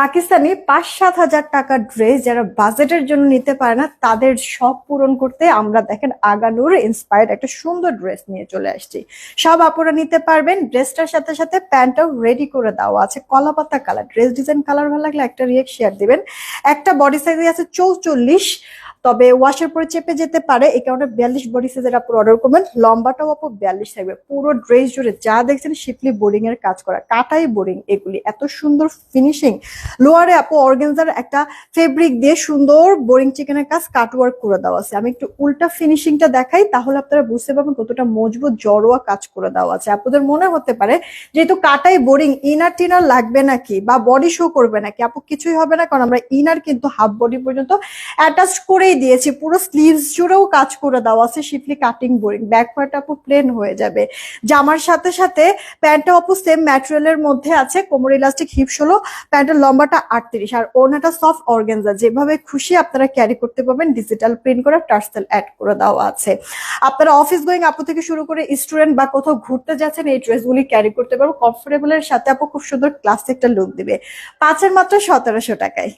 পাকিস্তানি পাঁচ সাত হাজার টাকার ড্রেস যারা বাজেটের জন্য নিতে পারে না, তাদের সব পূরণ করতে আমরা দেখেন আগানুর ইন্সপায়ার্ড একটা সুন্দর ড্রেস নিয়ে চলে আসছি। সব আপুরা নিতে পারবেন, ড্রেসটার সাথে সাথে প্যান্টটাও রেডি করে দেওয়া আছে। কলাপাতা কালার ড্রেস ডিজাইন কালার ভালো লাগলে একটা রিয়েক্ট শেয়ার দিবেন। একটা বডি সাইজ আছে চৌচল্লিশ তবে ওয়াশের পরে চেপে যেতে পারে, এই কারণে বিয়াল্লিশ বডি সাইজের আপু অর্ডার করবেন। লম্বাটাও আপু বিয়াল্লিশ থাকবে। পুরো ড্রেস জুড়ে যা দেখছেন শিপলি বোরিং এর কাজ করা, কাটাই বোরিং এগুলি। এত সুন্দর ফিনিশিং লোয়ারে আপু অর্গেনজার একটা ফেব্রিক দিয়ে সুন্দর বোরিং চিকেনের কাজ কাট ওয়ার্ক করে দেওয়া আছে। আমি একটু উল্টা ফিনিশিংটা দেখাই, তাহলে আপনারা বুঝতে পারবেন কতটা মজবুত, জড়োয়া কাজ করে দেওয়া আছে। আপনাদের মনে হতে পারে, যেহেতু কাটাই বোরিং ইনার টিনার লাগবে নাকি বা বডি শো করবে নাকি? আপু কিছুই হবে না, কারণ আমরা ইনার কিন্তু হাফ বডি পর্যন্ত অ্যাটাচ করেই দিয়েছি, পুরো স্লিভস জুড়েও কাজ করে দেওয়া আছে schiffli cutting boring back part আপু প্লেন হয়ে যাবে। জামার সাথে সাথে প্যান্টটা আপু সেম ম্যাটেরিয়ালের মধ্যে আছে, কোমর ইলাস্টিক হিপ ষোলো প্যান্টের লম্বাটা আটত্রিশ। আর ওনাটা সফট অর্গেনজা যেভাবে খুশি আপনারা ক্যারি করতে পারবেন ডিজিটাল প্রিন্ট করে টার্সেল অ্যাড করে দেওয়া আছে। আপনারা অফিস গোয়িং আপু থেকে শুরু করে স্টুডেন্ট বা কোথাও ঘুরতে যাচ্ছেন, এই ড্রেসগুলি ক্যারি করতে পারব। কমফোর্টেবলের সাথে আপু খুব সুন্দর ক্লাসিক একটা লুক দিবে। পাঁচের মাত্র সতেরোশো টাকায়।